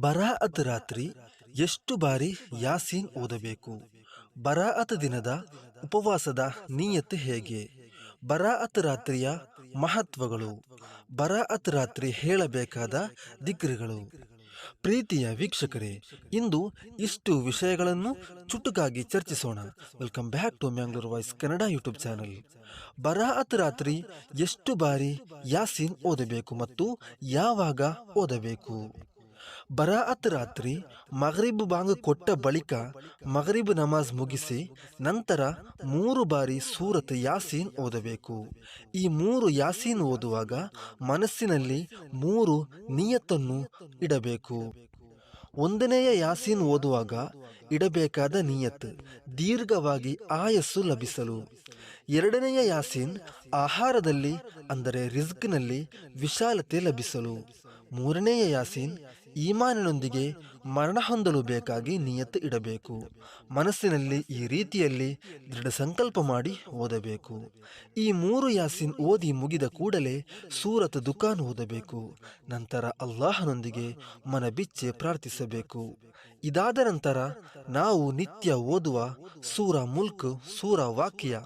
ಬರಾಅತ್ ರಾತ್ರಿ ಎಷ್ಟು ಬಾರಿ ಯಾಸೀನ್ ಓದಬೇಕು? ಬರಾಅತ್ ದಿನದ ಉಪವಾಸದ ನಿಯತ್ ಹೇಗೆ? ಬರಾಅತ್ ರಾತ್ರಿಯ ಮಹತ್ವಗಳು. ಬರಾಅತ್ ರಾತ್ರಿ ಹೇಳಬೇಕಾದ ದಿಗ್ರಿಗಳು ಪ್ರೀತಿಯ ವೀಕ್ಷಕರೇ, ಇಂದು ಇಷ್ಟು ವಿಷಯಗಳನ್ನು ಚುಟುಕಾಗಿ ಚರ್ಚಿಸೋಣ. Welcome back to Mangalore voice Kannada YouTube channel. Barat ರಾತ್ರಿ ಎಷ್ಟು ಬಾರಿ ಯಾಸೀನ್ ಓದಬೇಕು ಮತ್ತು ಯಾವಾಗ ಓದಬೇಕು? ಬರಾಅತ್ ರಾತ್ರಿ ಮಗರಿಬ್ ಬಾಂಗ್ ಕೊಟ್ಟ ಬಳಿಕ ಮಗರಿಬ್ ನಮಾಜ್ ಮುಗಿಸಿ ನಂತರ ಮೂರು ಬಾರಿ ಸೂರತ್ ಯಾಸೀನ್ ಓದಬೇಕು. ಈ ಮೂರು ಯಾಸೀನ್ ಓದುವಾಗ ಮನಸ್ಸಿನಲ್ಲಿ ಮೂರು ನಿಯತ್ತನ್ನು ಇಡಬೇಕು. ಒಂದನೆಯ ಯಾಸೀನ್ ಓದುವಾಗ ಇಡಬೇಕಾದ ನಿಯತ್ ದೀರ್ಘವಾಗಿ ಆಯಸ್ಸು ಲಭಿಸಲು. ಎರಡನೆಯ ಯಾಸೀನ್ ಆಹಾರದಲ್ಲಿ, ಅಂದರೆ ರಿಸ್ಕ್ನಲ್ಲಿ ವಿಶಾಲತೆ ಲಭಿಸಲು. ಮೂರನೆಯ ಯಾಸೀನ್ ಈಮಾನಿನೊಂದಿಗೆ ಮರಣ ಹೊಂದಲು ಬೇಕಾಗಿ ನಿಯತ್ ಇಡಬೇಕು. ಮನಸ್ಸಿನಲ್ಲಿ ಈ ರೀತಿಯಲ್ಲಿ ದೃಢ ಸಂಕಲ್ಪ ಮಾಡಿ ಓದಬೇಕು. ಈ ಮೂರು ಯಾಸಿನ್ ಓದಿ ಮುಗಿದ ಕೂಡಲೇ ಸೂರತ್ ದುಖಾನ್ ಓದಬೇಕು. ನಂತರ ಅಲ್ಲಾಹನೊಂದಿಗೆ ಮನಬಿಚ್ಚೆ ಪ್ರಾರ್ಥಿಸಬೇಕು. ಇದಾದ ನಂತರ ನಾವು ನಿತ್ಯ ಓದುವ ಸೂರ ಮುಲ್ಕ್, ಸೂರ ವಾಕ್ಯ,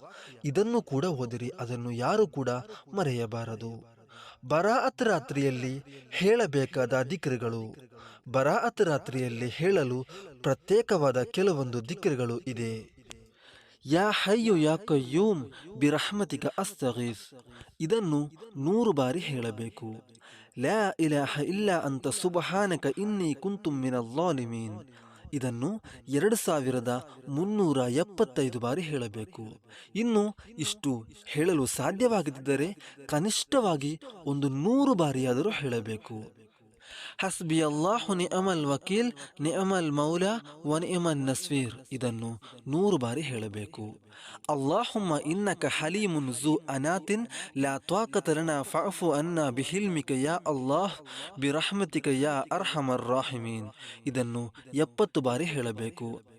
ಇದನ್ನು ಕೂಡ ಓದಿರಿ, ಅದನ್ನು ಯಾರು ಕೂಡ ಮರೆಯಬಾರದು. ಬರಾಅತ್ ರಾತ್ರಿಯಲ್ಲಿ ಹೇಳಬೇಕಾದ ದಿಕ್ರುಗಳು. ಬರಾಅತ್ ರಾತ್ರಿಯಲ್ಲಿ ಹೇಳಲು ಪ್ರತ್ಯೇಕವಾದ ಕೆಲವೊಂದು ದಿಕ್ರುಗಳು ಇದೆ. ಯಾ ಹಯ್ಯು ಯಾ ಕಯ್ಯೂಮ್ ಬಿರಹ್ಮತಿಕ ಅಸ್ತಗೀಸ್ ಇದನ್ನು ನೂರು ಬಾರಿ ಹೇಳಬೇಕು. ಲ್ಯಾ ಇಲಾಹ ಇಲ್ಲ ಅಂತ ಸುಬಹಾನಕ ಇನ್ನಿ ಕುಂತುಮ್ಮಿನ ಮಿನಲ್ಲಾಲಿಮೀನ್ ಇದನ್ನು ಎರಡು ಸಾವಿರದ ಮುನ್ನೂರ ಎಪ್ಪತ್ತೈದು ಬಾರಿ ಹೇಳಬೇಕು. ಇನ್ನು ಇಷ್ಟು ಹೇಳಲು ಸಾಧ್ಯವಾಗದಿದ್ದರೆ ಕನಿಷ್ಠವಾಗಿ ಒಂದು ನೂರು ಬಾರಿಯಾದರೂ ಹೇಳಬೇಕು. ಹಸ್ಬಿ ಅಲ್ಲಾಹು ನಿಅಮಲ್ ವಕೀಲ್ ನಿಅಮಲ್ ಮೌಲಾ ವ ಇಮನ್ ನಸ್ವೀರ್ ಇದನ್ನು ನೂರು ಬಾರಿ ಹೇಳಬೇಕು. ಅಲ್ಲಾಹುಮ್ಮ ಇನ್ನಕ ಹಲೀಮುನ್ ಝು ಅನಾತಿನ್, ಲಾ ತ್ವಾಕತ ಫಾಫು ಅನ್ನ ಬಿಹಿಲ್ಮಿಕ ಯಾ ಅಲ್ಲಾಹ್, ಬಿರಹ್ಮತಿಕ ಯಾ ಅರ್ಹಮರ್ ರಾಹಿಮೀನ್. ಇದನ್ನು ಎಪ್ಪತ್ತು ಬಾರಿ ಹೇಳಬೇಕು.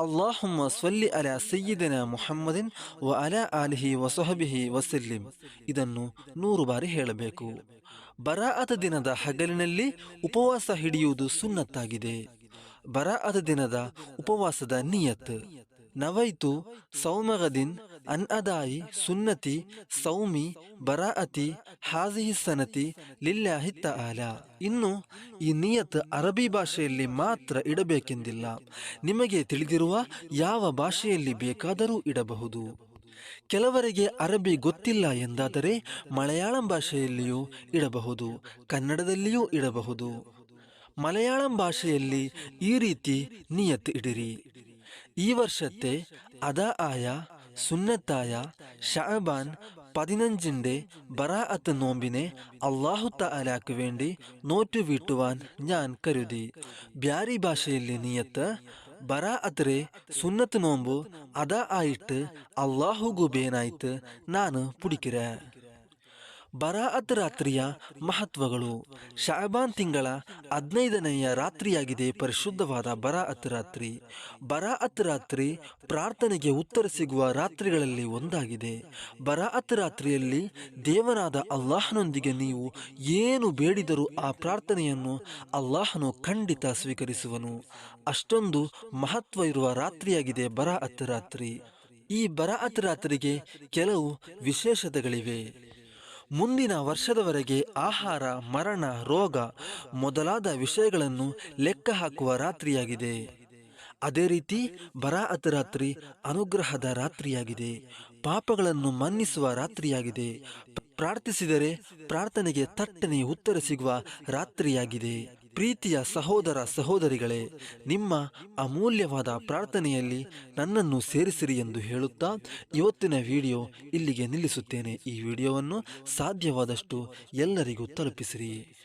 ಅಲ್ಲಾಹುಮ್ಮ صل ಅಲ سيدنا ಮುಹಮ್ಮದಿನ್ ವ ಅಲ ಆಲಿಹಿ ವಸಹಬಿಹಿ ವಸಲ್ಲಿಂ ಇದನ್ನು ನೂರು ಬಾರಿ ಹೇಳಬೇಕು. ಬರಾಅತ ದಿನದ ಹಗಲಿನಲ್ಲಿ ಉಪವಾಸ ಹಿಡಿಯುವುದು ಸುನ್ನತ್ತಾಗಿದೆ. ಬರಾಅತ ದಿನದ ಉಪವಾಸದ ನಿಯತ್. ನವೈತು ಸೌಮಗದಿನ್ ಅನ್ಅದಾಯಿ, ಸುನ್ನತಿ, ಸೌಮಿ, ಬರಾಅತಿ ಹಾಜಿಹಿ ಸನತಿ ಲಿಲ್ಲಾಹಿ ಆಲ. ಇನ್ನು ಈ ನಿಯತ್ ಅರಬಿ ಭಾಷೆಯಲ್ಲಿ ಮಾತ್ರ ಇಡಬೇಕೆಂದಿಲ್ಲ. ನಿಮಗೆ ತಿಳಿದಿರುವ ಯಾವ ಭಾಷೆಯಲ್ಲಿ ಬೇಕಾದರೂ ಇಡಬಹುದು. ಕೆಲವರಿಗೆ ಅರಬಿ ಗೊತ್ತಿಲ್ಲ ಎಂದಾದರೆ ಮಲಯಾಳಂ ಭಾಷೆಯಲ್ಲಿಯೂ ಇಡಬಹುದು, ಕನ್ನಡದಲ್ಲಿಯೂ ಇಡಬಹುದು. ಮಲಯಾಳಂ ಭಾಷೆಯಲ್ಲಿ ಈ ರೀತಿ ನಿಯತ್ ಇಡಿರಿ. ಈ ವರ್ಷತೆ ಅದಾ ಆಯಾ സുന്നത്തായ ഷഅബാൻ പതിനഞ്ചിന്റെ ബറാഅത്ത് നോമ്പിനെ അള്ളാഹു തലാക്ക് വേണ്ടി നോറ്റുവീട്ടുവാൻ ഞാൻ കരുതി. ബ്യാരി ഭാഷയിലെ നിയത്ത് ബറാഅത്രെ സുന്നത്ത് നോമ്പു അതാ ആയിട്ട് അള്ളാഹു ഗുബേനായിട്ട് നാന് പിടിക്കുക ಬರಾಅತ್ ರಾತ್ರಿಯ ಮಹತ್ವಗಳು. ಶಾಬಾನ್ ತಿಂಗಳ ಹದಿನೈದನೆಯ ರಾತ್ರಿಯಾಗಿದೆ ಪರಿಶುದ್ಧವಾದ ಬರಾಅತ್ ರಾತ್ರಿ. ಬರಾಅತ್ ರಾತ್ರಿ ಪ್ರಾರ್ಥನೆಗೆ ಉತ್ತರ ಸಿಗುವ ರಾತ್ರಿಗಳಲ್ಲಿ ಒಂದಾಗಿದೆ. ಬರಾಅತ್ ರಾತ್ರಿಯಲ್ಲಿ ದೇವನಾದ ಅಲ್ಲಾಹನೊಂದಿಗೆ ನೀವು ಏನು ಬೇಡಿದರೂ ಆ ಪ್ರಾರ್ಥನೆಯನ್ನು ಅಲ್ಲಾಹನು ಖಂಡಿತ ಸ್ವೀಕರಿಸುವನು. ಅಷ್ಟೊಂದು ಮಹತ್ವ ಇರುವ ರಾತ್ರಿಯಾಗಿದೆ ಬರಾಅತ್ ರಾತ್ರಿ. ಈ ಬರಾಅತ್ ರಾತ್ರಿಗೆ ಕೆಲವು ವಿಶೇಷತೆಗಳಿವೆ. ಮುಂದಿನ ವರ್ಷದವರೆಗೆ ಆಹಾರ, ಮರಣ, ರೋಗ ಮೊದಲಾದ ವಿಷಯಗಳನ್ನು ಲೆಕ್ಕ ಹಾಕುವ ರಾತ್ರಿಯಾಗಿದೆ. ಅದೇ ರೀತಿ ಬರಾಅತ್ ರಾತ್ರಿ ಅನುಗ್ರಹದ ರಾತ್ರಿಯಾಗಿದೆ. ಪಾಪಗಳನ್ನು ಮನ್ನಿಸುವ ರಾತ್ರಿಯಾಗಿದೆ. ಪ್ರಾರ್ಥಿಸಿದರೆ ಪ್ರಾರ್ಥನೆಗೆ ತಟ್ಟನೆ ಉತ್ತರ ಸಿಗುವ ರಾತ್ರಿಯಾಗಿದೆ. ಪ್ರೀತಿಯ ಸಹೋದರ ಸಹೋದರಿಗಳೇ, ನಿಮ್ಮ ಅಮೂಲ್ಯವಾದ ಪ್ರಾರ್ಥನೆಯಲ್ಲಿ ನನ್ನನ್ನು ಸೇರಿಸಿರಿ ಎಂದು ಹೇಳುತ್ತಾ ಇವತ್ತಿನ ವಿಡಿಯೋ ಇಲ್ಲಿಗೆ ನಿಲ್ಲಿಸುತ್ತೇನೆ. ಈ ವಿಡಿಯೋವನ್ನು ಸಾಧ್ಯವಾದಷ್ಟು ಎಲ್ಲರಿಗೂ ತಲುಪಿಸಿರಿ.